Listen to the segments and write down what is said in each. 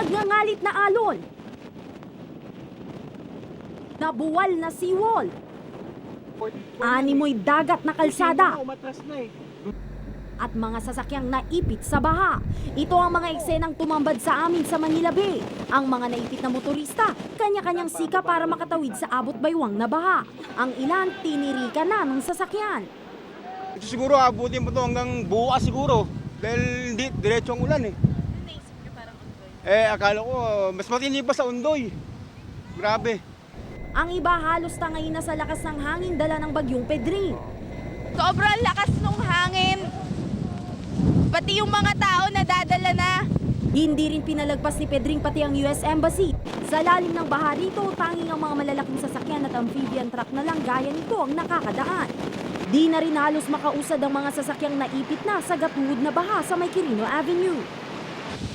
Nagngangalit na alon. Nabuwal na seawall. Animoy dagat na kalsada eh. at mga sasakyang naipit sa baha. Ito ang mga eksenang tumambad sa amin sa Manila Bay. Ang mga naipit na motorista, kanya-kanyang sika para makatawid sa abot baywang na baha. Ang ilan, tinirika na ng sasakyan. Ito siguro abutin mo to hanggang bukas siguro. Dahil hindi, diretso ang ulan eh. Eh, akala ko, mas matindi pa sa undoy. Grabe. Ang iba halos tangay na sa lakas ng hangin dala ng bagyong Pedring. Sobrang lakas nung hangin. Pati yung mga tao nadadala na. Hindi rin pinalagpas ni Pedring pati ang US Embassy. Sa lalim ng baha rito, tanging ang mga malalaking sasakyan at amphibian truck na lang gaya nito ang nakakadaan. Di na rin halos makausad ang mga sasakyang naipit na sa gatuhod na baha sa May Quirino Avenue.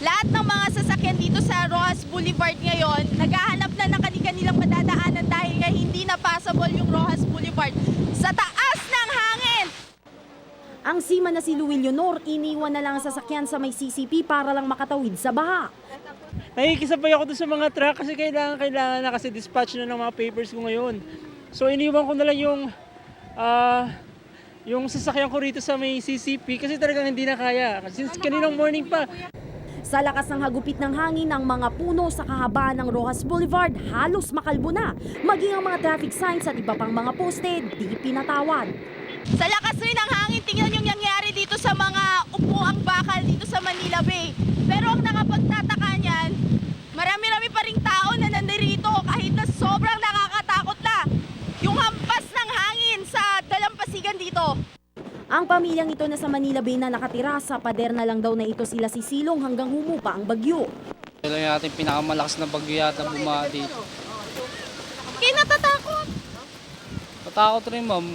Lahat ng mga sasakyan dito sa Rojas Boulevard ngayon, naghahanap na ng kanilang madadaanan dahil nga hindi na passable yung Rojas Boulevard sa taas ng hangin. Ang sima na si Luis Leonor, iniwan na lang ang sasakyan sa may CCP para lang makatawid sa baha. Nakikisabay ako doon sa mga truck kasi kailangan, kailangan na kasi dispatch na ng mga papers ko ngayon. So iniwan ko na lang yung, ah, yung sasakyan ko rito sa may CCP kasi talagang hindi na kaya. Since kaninang morning pa, Sa lakas ng hagupit ng hangin, ang mga puno sa kahabaan ng Rojas Boulevard halos makalbo na. Maging ang mga traffic signs at iba pang mga poste, di pinatawad. Sa lakas rin ng hangin, tingnan yung nangyari dito sa mga upuang bakal dito sa Manila Bay. Pero ang nakapagtataka niyan, marami-rami pa ring tao na nandirito kahit na sobrang nakakatakot na. Yung hampas ng hangin sa dalampasigan dito. Ang pamilyang ito na sa Manila Bay na nakatira sa pader na lang daw na ito sila sisilong hanggang humupa ang bagyo. Ito lang yung ating pinakamalakas na bagyo yata bumaha dito. Kaya natatakot. Tatakot rin ma'am.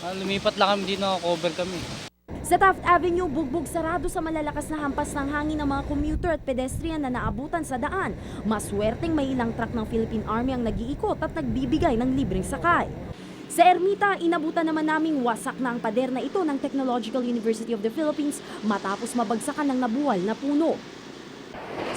Ah, Lumipat lang kami dito, cover kami. Sa Taft Avenue, bugbog sarado sa malalakas na hampas ng hangin ng mga commuter at pedestrian na naabutan sa daan. Maswerteng may ilang truck ng Philippine Army ang nag-iikot at nagbibigay ng libreng sakay. Sa Ermita, inabutan naman naming wasak na ang pader na ito ng Technological University of the Philippines matapos mabagsakan ng nabuwal na puno.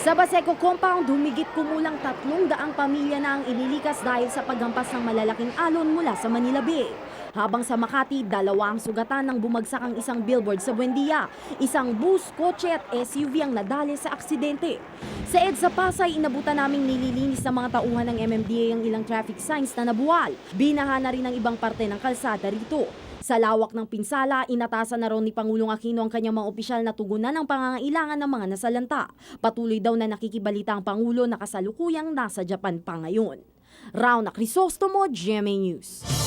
Sa Baseco Compound, humigit kumulang tatlong daang pamilya na ang inilikas dahil sa paghampas ng malalaking alon mula sa Manila Bay. Habang sa Makati, dalawa ang sugatan ng bumagsak ang isang billboard sa Buendia. Isang bus, kotse at SUV ang nadali sa aksidente. Sa EDSA Pasay, inabutan naming nililinis ng mga tauhan ng MMDA ang ilang traffic signs na nabuwal. Binaha na rin ang ibang parte ng kalsada rito. Sa lawak ng pinsala, inatasan na raw ni Pangulong Aquino ang kanyang mga opisyal na tugunan ng pangangailangan ng mga nasalanta. Patuloy daw na nakikibalita ang Pangulo na kasalukuyang nasa Japan pa ngayon. Rauna Crisostomo, GMA News.